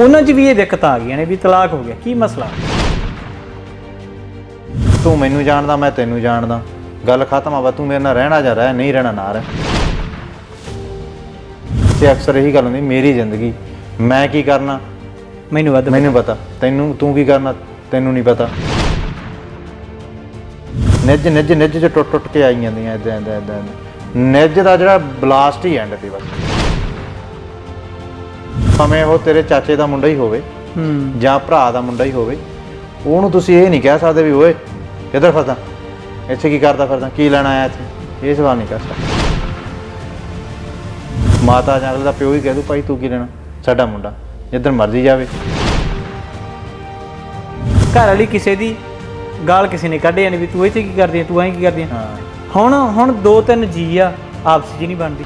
ਉਹਨਾਂ 'ਚ ਵੀ ਇਹ ਦਿੱਕਤਾਂ ਆ ਗਈਆਂ ਨੇ ਵੀ ਤਲਾਕ ਹੋ ਗਿਆ। ਕੀ ਮਸਲਾ? ਤੂੰ ਮੈਨੂੰ ਜਾਣਦਾ ਮੈਂ ਤੈਨੂੰ ਜਾਣਦਾ। ਗੱਲ ਖਤਮ ਆ ਵਾ ਤੂੰ ਮੇਰੇ ਨਾਲ ਰਹਿਣਾ ਜਾਂ ਰਹਿ ਨਹੀਂ ਰਹਿਣਾ ਨਾ ਰਹਿ। ਤੇ ਅਕਸਰ ਇਹੀ ਗੱਲ ਹੁੰਦੀ ਮੇਰੀ ਜ਼ਿੰਦਗੀ। ਮੈਂ ਕੀ ਕਰਨਾ? ਮੈਨੂੰ ਵੱਧ ਮੈਨੂੰ ਪਤਾ। ਤੈਨੂੰ ਤੂੰ ਕੀ ਕਰਨਾ? ਤੈਨੂੰ ਨਹੀਂ ਪਤਾ। ਨਿੱਜ ਨਿੱਜ ਨਿੱਜ ਚ ਟੁੱਟ ਟੁੱਟ ਕੇ ਆਈ ਜਾਂਦੀਆਂ ਇਦਾਂ ਇਦਾਂ ਇਦਾਂ ਨਿੱਜ ਦਾ ਜਿਹੜਾ ਬਲਾਸਟ ਹੀ ਐਂਡ ਤੇ ਬਸ। ਭਾਵੇਂ ਉਹ ਤੇਰੇ ਚਾਚੇ ਦਾ ਮੁੰਡਾ ਹੀ ਹੋਵੇ ਹੂੰ। ਜਾਂ ਭਰਾ ਦਾ ਮੁੰਡਾ ਹੀ ਹੋਵੇ ਉਹਨੂੰ ਤੁਸੀਂ ਇਹ ਨਹੀਂ ਕਹਿ ਸਕਦੇ ਵੀ ਓਏ ਕਿੱਧਰ ਫਿਰਦਾ ਇੱਥੇ ਕੀ ਕਰਦਾ ਫਿਰਦਾ? ਕੀ ਲੈਣ ਆਇਆ ਇੱਥੇ? ਇਹ ਸਵਾਲ ਨਹੀਂ ਕਰ ਸਕਦੇ। ਮਾਤਾ ਜਾਂ ਅਗਲੇ ਦਾ ਪਿਓ ਹੀ ਕਹਿ ਦੂ ਭਾਈ ਤੂੰ ਕੀ ਲੈਣਾ? ਸਾਡਾ ਮੁੰਡਾ ਜਿੱਧਰ ਮਰਜ਼ੀ ਜਾਵੇ। ਘਰ ਵਾਲੀ ਕਿਸੇ ਦੀ ਗਾਲ ਕਿਸੇ ਨੇ ਕੱਢ ਜਾਣੀ ਵੀ ਤੂੰ ਇੱਥੇ ਕੀ ਕਰਦੀ ਹੈ ਤੂੰ ਐਂ ਕੀ ਕਰਦੀ ਹੁਣ ਹੁਣ ਦੋ ਤਿੰਨ ਜੀ ਆ ਆਪਸ ਜੀ ਨਹੀਂ ਬਣਦੀ।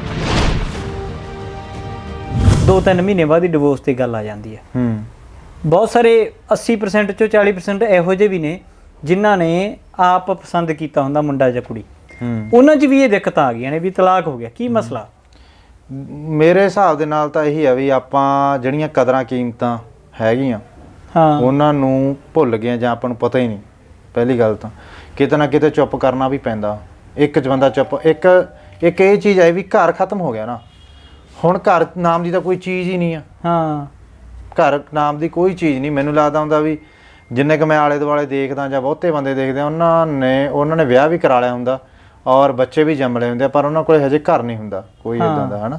ਦੋ ਤਿੰਨ ਮਹੀਨੇ ਬਾਅਦ ਹੀ ਡਿਵੋਰਸ ਤੇ ਗੱਲ ਆ ਜਾਂਦੀ ਹੈ। ਹੂੰ। ਬਹੁਤ ਸਾਰੇ 80% ਚੋਂ 40% ਇਹੋ ਜਿਹੇ ਵੀ ਨੇ ਜਿਨ੍ਹਾਂ ਨੇ ਆਪ ਪਸੰਦ ਕੀਤਾ ਹੁੰਦਾ ਮੁੰਡਾ ਜਾਂ ਕੁੜੀ। ਹੂੰ। ਉਹਨਾਂ 'ਚ ਵੀ ਇਹ ਦਿੱਕਤਾਂ ਆ ਗਈਆਂ ਨੇ ਵੀ ਤਲਾਕ ਹੋ ਗਿਆ। ਕੀ ਮਸਲਾ? ਮੇਰੇ ਹਿਸਾਬ ਦੇ ਨਾਲ ਤਾਂ ਇਹੀ ਆ ਵੀ ਆਪਾਂ ਜਿਹੜੀਆਂ ਕਦਰਾਂ ਕੀਮਤਾਂ ਹੈਗੀਆਂ ਹਾਂ। ਉਹਨਾਂ ਨੂੰ ਭੁੱਲ ਗਏ ਜਾਂ ਆਪਾਂ ਨੂੰ ਪਤਾ ਹੀ ਨਹੀਂ ਪਹਿਲੀ ਗੱਲ ਤਾਂ। ਕਿਤੇ ਨਾ ਕਿਤੇ ਚੁੱਪ ਕਰਨਾ ਵੀ ਪੈਂਦਾ। ਇੱਕ ਬੰਦਾ ਚੁੱਪ ਇੱਕ ਇੱਕ ਇਹ ਚੀਜ਼ ਆਈ ਵੀ ਘਰ ਖਤਮ ਹੋ ਗਿਆ ਨਾ। ਹੁਣ ਘਰ ਨਾਮ ਦੀ ਤਾਂ ਕੋਈ ਚੀਜ਼ ਹੀ ਨਹੀਂ ਆ। ਹਾਂ। ਘਰ ਨਾਮ ਦੀ ਕੋਈ ਚੀਜ਼ ਨਹੀਂ। ਮੈਨੂੰ ਲੱਗਦਾ ਹੁੰਦਾ ਵੀ ਜਿੰਨੇ ਕ ਮੈਂ ਆਲੇ ਦੁਆਲੇ ਦੇਖਦਾ ਜਾਂ ਬਹੁਤੇ ਬੰਦੇ ਦੇਖਦੇ ਆ, ਉਹਨਾਂ ਨੇ ਉਹਨਾਂ ਨੇ ਵਿਆਹ ਵੀ ਕਰਾ ਲਿਆ ਹੁੰਦਾ ਔਰ ਬੱਚੇ ਵੀ ਜੰਮ ਲਏ ਹੁੰਦੇ ਆ ਪਰ ਉਹਨਾਂ ਕੋਲੇ ਹਜੇ ਘਰ ਨਹੀਂ ਹੁੰਦਾ। ਕੋਈ ਇਦਾਂ ਦਾ ਹਨਾ?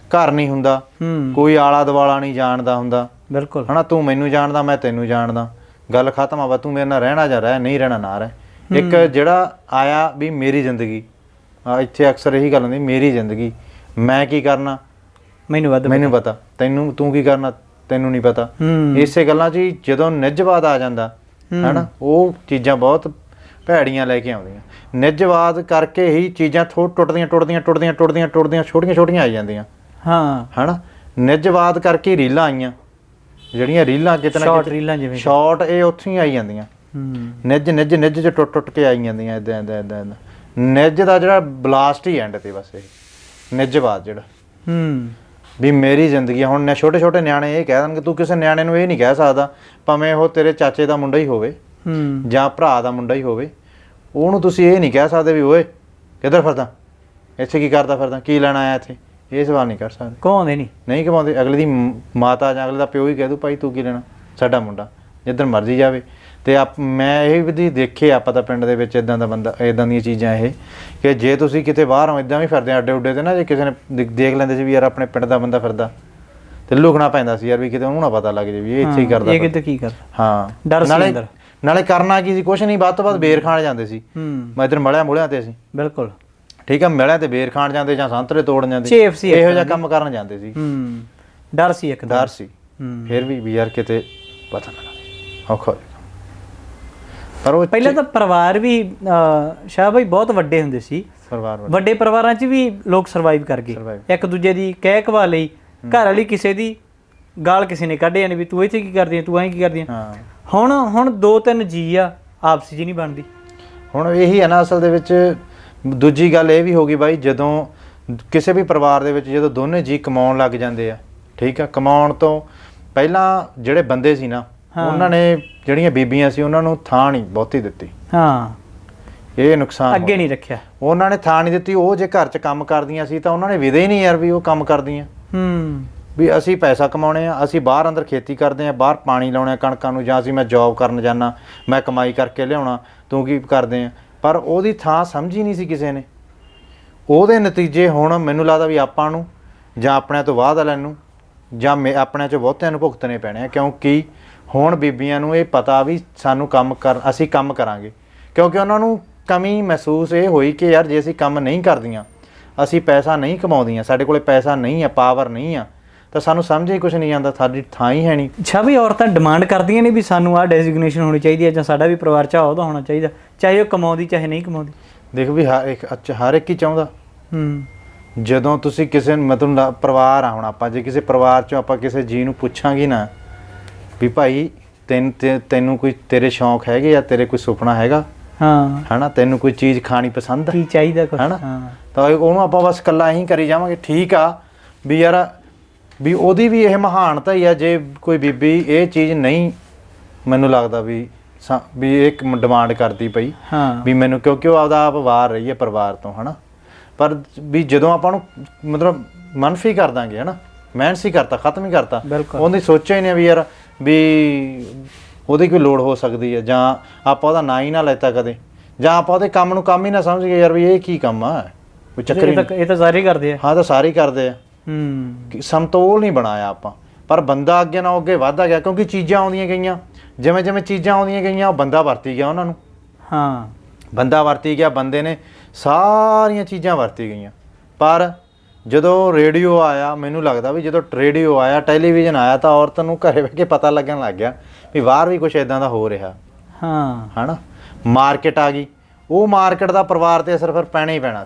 ਘਰ ਨਹੀਂ ਹੁੰਦਾ। ਹੂੰ। ਕੋਈ ਆਲਾ ਦੁਆਲਾ ਨਹੀਂ ਜਾਣਦਾ ਹੁੰਦਾ। ਬਿਲਕੁਲ। ਹਨਾ ਤੂੰ ਮੈਨੂੰ ਜਾਣਦਾ ਮੈਂ ਤੈਨੂੰ ਜਾਣਦਾ। ਗੱਲ ਖਤਮ ਆ ਵਾ ਤੂੰ ਮੇਰੇ ਨਾਲ ਰਹਿਣਾ ਜਾਂ ਰਹਿ ਨਹੀਂ ਰਹਿਣਾ ਨਾ ਰਹਿ। ਇੱਕ ਜਿਹੜਾ ਆਇਆ ਵੀ ਮੇਰੀ ਜ਼ਿੰਦਗੀ ਆ ਇੱਥੇ ਅਕਸਰ ਇਹੀ ਗੱਲ ਹੁੰਦੀ ਮੇਰੀ ਜ਼ਿੰਦਗੀ ਮੈਂ ਕੀ ਕਰਨਾ? ਮੈਨੂੰ ਵੱਧ ਮੈਨੂੰ ਪਤਾ। ਤੈਨੂੰ ਤੂੰ ਕੀ ਕਰਨਾ ਤੈਨੂੰ ਨਹੀਂ ਪਤਾ। ਇਸੇ ਗੱਲਾਂ 'ਚ ਹੀ ਜਦੋਂ ਨਿੱਜਵਾਦ ਆ ਜਾਂਦਾ ਹਨਾ ਉਹ ਚੀਜ਼ਾਂ ਬਹੁਤ ਭੈੜੀਆਂ ਲੈ ਕੇ ਆਉਂਦੀਆਂ। ਨਿੱਜਵਾਦ ਕਰਕੇ ਹੀ ਚੀਜ਼ਾਂ ਥੋੜ ਟੁੱਟਦੀਆਂ ਟੁੱਟਦੀਆਂ ਟੁੱਟਦੀਆਂ ਟੁੱਟਦੀਆਂ ਟੁੱਟਦੀਆਂ ਛੋਟੀਆਂ ਛੋਟੀਆਂ ਆ ਜਾਂਦੀਆਂ। ਹਾਂ। ਹਨਾ ਨਿੱਜਵਾਦ ਕਰਕੇ ਹੀ ਰੀਲਾਂ ਆਈਆਂ। ਜਿਹੜੀਆਂ ਰੀਲਾਂ ਕਿਤੇ ਨਾ ਸ਼ਾਰਟ ਰੀਲਾਂ ਜਿਵੇਂ। ਸ਼ਾਰਟ ਇਹ ਉੱਥੇ ਹੀ ਆਈ ਜਾਂਦੀਆਂ। ਨਿੱਜ ਨਿੱਜ ਨਿੱਜ ਚ ਟੁੱਟ ਟੁੱਟ ਕੇ ਆਈ ਜਾਂਦੀਆਂ ਇਦਾਂ ਇਦਾਂ ਇਦਾਂ ਨਿੱਜ ਦਾ ਜਿਹੜਾ ਬਲਾਸਟ ਹੀ ਐਂਡ ਤੇ ਬਸ ਇਹ। ਨਿੱਜਵਾਦ ਜਿਹੜਾ। ਹੂੰ। ਵੀ ਮੇਰੀ ਜ਼ਿੰਦਗੀ ਆ। ਹੁਣ ਨੇ ਛੋਟੇ ਛੋਟੇ ਨਿਆਣੇ ਇਹ ਕਹਿ ਦੇਣਗੇ ਤੂੰ ਕਿਸੇ ਨਿਆਣੇ ਨੂੰ ਇਹ ਨਹੀਂ ਕਹਿ ਸਕਦਾ ਭਾਵੇਂ ਉਹ ਤੇਰੇ ਚਾਚੇ ਦਾ ਮੁੰਡਾ ਹੀ ਹੋਵੇ ਹੂੰ। ਜਾਂ ਭਰਾ ਦਾ ਮੁੰਡਾ ਹੀ ਹੋਵੇ। ਉਹਨੂੰ ਤੁਸੀਂ ਇਹ ਨਹੀਂ ਕਹਿ ਸਕਦੇ ਵੀ ਓਏ ਕਿੱਧਰ ਫਿਰਦਾ? ਇੱਥੇ ਕੀ ਕਰਦਾ ਫਿਰਦਾ? ਕੀ ਲੈਣ ਆਇਆ ਇੱਥੇ? ਇਹ ਸਵਾਲ ਨਹੀਂ ਕਰ ਸਕਦੇ। ਕਹਾਉਂਦੇ ਨਹੀਂ। ਨਹੀਂ ਕਮਾਉਂਦੇ ਅਗਲੇ ਦੀ ਮ- ਮਾਤਾ ਜਾਂ ਅਗਲੇ ਦਾ ਪਿਓ ਹੀ ਕਹਿ ਦੂ ਭਾਈ ਤੂੰ ਕੀ ਲੈਣਾ? ਸਾਡਾ ਮੁੰਡਾ। ਜਿੱਧਰ ਮਰਜ਼ੀ ਜਾਵੇ। ਤੇ ਆਪ ਮੈਂ ਇਹ ਵੀ ਦੇਖੇ ਆਪਾਂ ਤਾਂ ਪਿੰਡ ਦੇ ਵਿੱਚ ਇਦਾਂ ਦਾ ਬੰਦਾ ਇਦਾਂ ਦੀਆਂ ਚੀਜ਼ਾਂ ਇਹ ਕਿ ਜੇ ਤੁਸੀਂ ਕਿਤੇ ਬਾਹਰ ਹੋ ਇਦਾਂ ਵੀ ਫਿਰਦੇ ਆ ਅੱਡੇ ਉੱਡੇ ਤੇ ਨਾ ਜੇ ਕਿਸੇ ਨੇ ਦੇਖ- ਲੈਂਦੇ ਸੀ ਵੀ ਯਾਰ ਆਪਣੇ ਪਿੰਡ ਦਾ ਬੰਦਾ ਫਿਰਦਾ ਤੇ ਲੁਕਣਾ ਪੈਂਦਾ ਸੀ ਯਾਰ ਵੀ ਕਿਤੇ ਉਹਨੂੰ ਨਾ ਪਤਾ ਲੱਗ ਜੇ ਵੀ ਇਹ ਇੱਥੇ ਹੀ ਕਰਦਾ ਇਹ। ਕਿਤੇ ਕੀ ਕਰਦਾ? ਹਾਂ। ਡਰ ਸੀ ਨਾਲੇ ਅੰਦਰ। ਨਾਲੇ ਕਰਨਾ ਕੀ ਸੀ ਕੁਛ ਨਹੀਂ ਬਾਅਦ ਤੋਂ ਬਾਅਦ ਬੇਰ ਖਾਣ ਜਾਂਦੇ ਸੀ। ਹੂੰ। ਮੈਂ ਇਧਰ ਮਲਿਆ ਮੁਲਿਆ ਤੇ ਸੀ ਬਿਲਕੁਲ। ਠੀਕ ਆ ਮਿਲਿਆ ਤੇ ਬੇਰ ਖਾਣ ਜਾਂਦੇ ਜਾਂ ਸੰਤਰੇ ਤੋੜਨ ਜਾਂਦੇ ਇਹੋ ਜਿਹਾ ਕੰਮ ਕਰਨ ਜਾਂਦੇ ਸੀ। ਹੂੰ। ਡਰ ਸੀ ਇੱਕ ਡਰ ਸੀ। ਹੂੰ। ਫਿਰ ਵੀ ਵੀ ਯਾਰ ਕਿਤੇ ਪਤਾ ਨਾ ਔਖਾ ਹੋ ਜਾਏਗਾ। ਪਰ ਉਹ ਪਹਿਲਾਂ ਤਾਂ ਪਰਿਵਾਰ ਵੀ ਸ਼ਾਹ ਭਾਈ ਬਹੁਤ ਵੱਡੇ ਹੁੰਦੇ ਸੀ। ਪਰਿਵਾਰ ਵੱਡੇ। ਪਰਿਵਾਰਾਂ 'ਚ ਵੀ ਲੋਕ ਸਰਵਾਈਵ ਕਰ ਗਏ। ਇੱਕ ਦੂਜੇ ਦੀ ਕਹਿ ਕਵਾ ਲਈ। ਘਰ ਵਾਲੀ ਕਿਸੇ ਦੀ ਗਾਲ ਕਿਸੇ ਨੇ ਕੱਢ ਜਾਣੀ ਵੀ ਤੂੰ ਇੱਥੇ ਕੀ ਕਰਦੀ ਹੈ ਤੂੰ ਐਂ ਕੀ ਕਰਦੀ ਹਾਂ। ਹੁਣ ਹੁਣ ਦੋ ਤਿੰਨ ਜੀ ਆ ਆਪਸ ਜੀ ਨਹੀਂ ਬਣਦੀ। ਹੁਣ ਇਹੀ ਹੈ ਨਾ ਅਸਲ ਦੇ ਵਿੱਚ ਦੂਜੀ ਗੱਲ ਇਹ ਵੀ ਹੋ ਗਈ ਬਾਈ ਜਦੋਂ ਕਿਸੇ ਵੀ ਪਰਿਵਾਰ ਦੇ ਵਿੱਚ ਜਦੋਂ ਦੋਨੇ ਜੀ ਕਮਾਉਣ ਲੱਗ ਜਾਂਦੇ ਆ ਠੀਕ ਆ? ਕਮਾਉਣ ਤੋਂ ਪਹਿਲਾਂ ਜਿਹੜੇ ਬੰਦੇ ਸੀ ਨਾ ਉਹਨਾਂ ਨੇ ਜਿਹੜੀਆਂ ਬੀਬੀਆਂ ਸੀ ਉਹਨਾਂ ਨੂੰ ਥਾਂ ਨਹੀਂ ਬਹੁਤੀ ਦਿੱਤੀ। ਹਾਂ। ਇਹ ਨੁਕਸਾਨ ਅੱਗੇ ਨਹੀਂ ਰੱਖਿਆ। ਉਹਨਾਂ ਨੇ ਥਾਂ ਨਹੀਂ ਦਿੱਤੀ ਉਹ ਜੇ ਘਰ 'ਚ ਕੰਮ ਕਰਦੀਆਂ ਸੀ ਤਾਂ ਉਹਨਾਂ ਨੇ ਵਿਦੇ ਹੀ ਨਹੀਂ ਯਾਰ ਵੀ ਉਹ ਕੰਮ ਕਰਦੀਆਂ। ਹੂੰ। ਵੀ ਅਸੀਂ ਪੈਸਾ ਕਮਾਉਣੇ ਆ ਅਸੀਂ ਬਾਹਰ ਅੰਦਰ ਖੇਤੀ ਕਰਦੇ ਆ ਬਾਹਰ ਪਾਣੀ ਲਾਉਣੇ ਆ ਕਣਕਾਂ ਨੂੰ ਜਾਂ ਅਸੀਂ ਮੈਂ ਜੌਬ ਕਰਨ ਜਾਣਾ ਮੈਂ ਕਮਾਈ ਕਰਕੇ ਲਿਆਉਣਾ ਤੂੰ ਕੀ ਕਰਦੇ ਆ? ਪਰ ਉਹਦੀ ਥਾਂ ਸਮਝੀ ਨਹੀਂ ਸੀ ਕਿਸੇ ਨੇ। ਉਹਦੇ ਨਤੀਜੇ ਹੁਣ ਮੈਨੂੰ ਲੱਗਦਾ ਵੀ ਆਪਾਂ ਨੂੰ ਜਾਂ ਆਪਣਿਆਂ ਤੋਂ ਬਾਅਦ ਵਾਲਿਆਂ ਨੂੰ ਜਾਂ ਮੇ- ਆਪਣਿਆਂ ਚੋਂ ਬਹੁਤਿਆਂ ਨੂੰ ਭੁਗਤਣੇ ਪੈਣੇ ਆ ਕਿਉਂਕਿ ਹੁਣ ਬੀਬੀਆਂ ਨੂੰ ਇਹ ਪਤਾ ਵੀ ਸਾਨੂੰ ਕੰਮ ਕਰ ਅਸੀਂ ਕੰਮ ਕਰਾਂਗੇ। ਕਿਉਂਕਿ ਉਹਨਾਂ ਨੂੰ ਕਮੀ ਮਹਿਸੂਸ ਇਹ ਹੋਈ ਕਿ ਯਾਰ ਜੇ ਅਸੀਂ ਕੰਮ ਨਹੀਂ ਕਰਦੀਆਂ ਅਸੀਂ ਪੈਸਾ ਨਹੀਂ ਕਮਾਉਂਦੀਆਂ ਸਾਡੇ ਕੋਲੇ ਪੈਸਾ ਨਹੀਂ ਆ ਪਾਵਰ ਨਹੀਂ ਆ ਤਾਂ ਸਾਨੂੰ ਸਮਝ ਹੀ ਕੁਝ ਨਹੀਂ ਆਉਂਦਾ ਸਾਡੀ ਥਾਂ ਹੀ ਹੈ ਨਹੀਂ। ਅੱਛਾ ਵੀ ਔਰਤਾਂ ਡਿਮਾਂਡ ਕਰਦੀਆਂ ਨੇ ਵੀ ਸਾਨੂੰ ਆਹ ਡੈਜ਼ਿਗਨੇਸ਼ਨ ਹੋਣੀ ਚਾਹੀਦੀ ਹੈ ਜਾਂ ਸਾਡਾ ਵੀ ਪਰਿਵਾਰ ਚਾਹ ਉਹਦਾ ਹੋਣਾ ਚਾਹੀਦਾ ਚਾਹੇ ਉਹ ਕਮਾਉਂਦੀ ਚਾਹੇ ਨਹੀਂ ਕਮਾਉਂਦੀ। ਦੇਖ ਵੀ ਹਰ ਇੱਕ ਅੱਛਾ ਹਰ ਇੱਕ ਹੀ ਚਾਹੁੰਦਾ। ਹੂੰ। ਜਦੋਂ ਤੁਸੀਂ ਕਿਸੇ ਨੂੰ ਮਤਲਬ ਪਰਿਵਾਰ ਆ ਹੁਣ ਆਪਾਂ ਜੇ ਕਿਸੇ ਪਰਿਵਾਰ ਚੋਂ ਆਪਾਂ ਕਿਸੇ ਜੀ ਨੂੰ ਪੁੱਛਾਂਗੇ ਨਾ ਵੀ ਭਾਈ ਤੈਨੂੰ ਤੈਨੂੰ ਕੋਈ ਤੇਰੇ ਸ਼ੌਂਕ ਹੈਗੇ ਜਾਂ ਤੇਰੇ ਕੋਈ ਸੁਪਨਾ ਹੈਗਾ? ਹਾਂ। ਹਨਾ? ਤੈਨੂੰ ਕੋਈ ਚੀਜ਼ ਖਾਣੀ ਪਸੰਦ ਹੈ ਕੀ ਚਾਹੀਦਾ ਕੁਛ? ਹਨਾ? ਤਾਂ ਉਹਨੂੰ ਆਪਾਂ ਬਸ ਕੱਲਾ ਹੀ ਕਰੀ ਜਾਵਾਂਗੇ ਠੀਕ ਆ। ਵੀ ਯਾਰ ਵੀ ਉਹਦੀ ਵੀ ਇਹ ਮਹਾਨਤਾ ਹੀ ਆ ਜੇ ਕੋਈ ਬੀਬੀ ਇਹ ਚੀਜ਼ ਨਹੀਂ ਮੈਨੂੰ ਲੱਗਦਾ ਵੀ ਵੀ ਇਹ ਇੱਕ ਡਿਮਾਂਡ ਕਰਦੀ ਪਈ ਹਾਂ। ਵੀ ਮੈਨੂੰ ਕਿਉਂਕਿ ਉਹ ਆਪਦਾ ਆਪ ਬਾਹਰ ਰਹੀ ਹੈ ਪਰਿਵਾਰ ਤੋਂ ਹਨਾ? ਪਰ ਵੀ ਜਦੋਂ ਆਪਾਂ ਨੂੰ ਮਤਲਬ ਮਨਫੀ ਕਰ ਦਾਂਗੇ ਹਨਾ? ਮਿਹਨਤ ਹੀ ਕਰਤਾ ਖਤਮ ਹੀ ਕਰਤਾ। ਬਿਲਕੁਲ। ਉਹਨੇ ਸੋਚਿਆ ਹੀ ਨਹੀਂ ਵੀ ਯਾਰ ਵੀ ਉਹਦੀ ਕੋਈ ਲੋੜ ਹੋ ਸਕਦੀ ਹੈ ਜਾਂ ਆਪਾਂ ਉਹਦਾ ਨਾਂ ਹੀ ਨਾ ਲੈਤਾ ਕਦੇ। ਜਾਂ ਆਪਾਂ ਉਹਦੇ ਕੰਮ ਨੂੰ ਕੰਮ ਹੀ ਨਾ ਸਮਝ ਗਏ ਯਾਰ ਵੀ ਇਹ ਕੀ ਕੰਮ ਆ? ਕੋਈ ਚੱਕਰ ਹੀ ਇਹ ਨਹੀਂ। ਤਾਂ ਇਹ ਤਾਂ ਸਾਰੇ ਕਰਦੇ ਆ। ਹਾਂ ਤਾਂ ਸਾਰੇ ਹੀ ਕਰਦੇ ਆ। ਹੂੰ। ਕਿ ਸਮਤੋਲ ਨਹੀਂ ਬਣਾਇਆ ਆਪਾਂ। ਪਰ ਬੰਦਾ ਅੱਗੇ ਨਾ ਅੱਗੇ ਵੱਧਦਾ ਗਿਆ ਕਿਉਂਕਿ ਚੀਜ਼ਾਂ ਆਉਂਦੀਆਂ ਗਈਆਂ। ਜਿਵੇਂ ਜਿਵੇਂ ਚੀਜ਼ਾਂ ਆਉਂਦੀਆਂ ਗਈਆਂ ਉਹ ਬੰਦਾ ਵਰਤੀ ਗਿਆ ਉਹਨਾਂ ਨੂੰ। ਹਾਂ। ਬੰਦਾ ਵਰਤੀ ਗਿਆ ਬੰਦੇ ਨੇ ਸਾਰੀਆਂ ਚੀਜ਼ਾਂ ਵਰਤੀ ਗਈਆਂ। ਪਰ ਜਦੋਂ ਰੇਡੀਓ ਆਇਆ ਮੈਨੂੰ ਲੱਗਦਾ ਵੀ ਜਦੋਂ ਰੇਡੀਓ ਆਇਆ ਟੈਲੀਵਿਜ਼ਨ ਆਇਆ ਤਾਂ ਔਰਤ ਨੂੰ ਘਰੇ ਬਹਿ ਕੇ ਪਤਾ ਲੱਗਣ ਲੱਗ ਗਿਆ ਵੀ ਬਾਹਰ ਵੀ ਕੁਝ ਇਦਾਂ ਦਾ ਹੋ ਰਿਹਾ। ਹਾਂ। ਹਨਾ? ਮਾਰਕੀਟ ਆ ਗਈ। ਉਹ ਮਾਰਕੀਟ ਦਾ ਪਰਿਵਾਰ ਤੇ ਅਸਰ ਫਿਰ ਪੈਣਾ ਹੀ ਪੈਣਾ